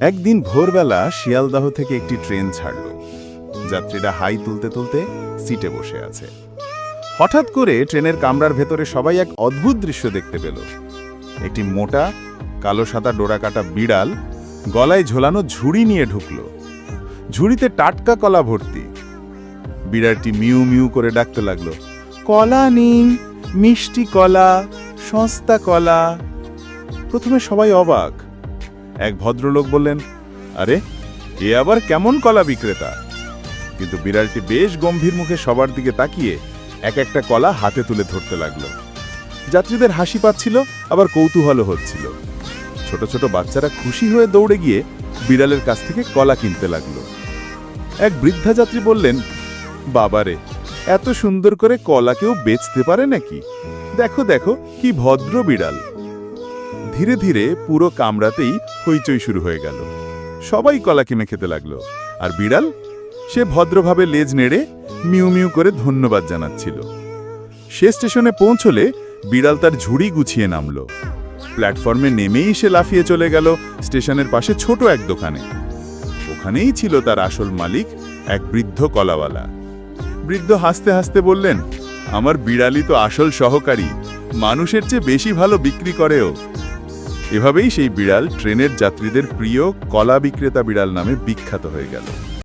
একদিন ভোরবেলা শিয়ালদাহ থেকে একটি ট্রেন ছাড়ল। যাত্রীরা হাই তুলতে তুলতে সিটে বসে আছে। হঠাৎ করে ট্রেনের কামরার ভেতরে সবাই এক অদ্ভুত দৃশ্য দেখতে পেল। একটি মোটা, কালো সাদা ডোরাকাটা বিড়াল গলায় ঝোলানো ঝুড়ি নিয়ে ঢুকল। ঝুড়িতে টাটকা কলা ভর্তি। বিড়ালটি মিউ মিউ করে ডাকতে লাগল, কলা নিন, মিষ্টি কলা, সস্তা কলা। প্রথমে সবাই অবাক এক ভদ্রলোক বললেন, আরে, এ আবার কেমন কলা বিক্রেতা? কিন্তু বিড়ালটি বেশ গম্ভীর মুখে সবার দিকে তাকিয়ে এক একটা কলা হাতে তুলে ধরতে লাগল। যাত্রীদের হাসি পাচ্ছিল, আবার কৌতূহলও হচ্ছিল। ছোট ছোট বাচ্চারা খুশি হয়ে দৌড়ে গিয়ে বিড়ালের কাছ থেকে কলা কিনতে লাগল। এক বৃদ্ধা যাত্রী বললেন বাবারে এত সুন্দর করে কলা কেউ বেচতে পারে নাকি? দেখো দেখো, কি ভদ্র বিড়াল। ধীরে ধীরে পুরো কামরাতেই হইচই শুরু হয়ে গেল। সবাই কলা কিনে খেতে লাগল। আর বিড়াল? সে ভদ্রভাবে লেজ নেড়ে মিউ মিউ করে ধন্যবাদ জানাচ্ছিল। সে স্টেশনে পৌঁছলে বিড়াল তার ঝুড়ি গুছিয়ে নামলো। প্ল্যাটফর্মে নেমেই সে লাফিয়ে চলে গেল স্টেশনের পাশে ছোট এক দোকানে। ওখানেই ছিল তার আসল মালিক এক বৃদ্ধ কলাওয়ালা। বৃদ্ধ হাসতে হাসতে বললেন, আমার বিড়ালই তো আসল সহকারী। মানুষের চেয়ে বেশি ভালো বিক্রি করেও এভাবেই সেই বিড়াল ট্রেনের যাত্রীদের প্রিয় কলা বিক্রেতা বিড়াল নামে বিখ্যাত হয়ে গেল।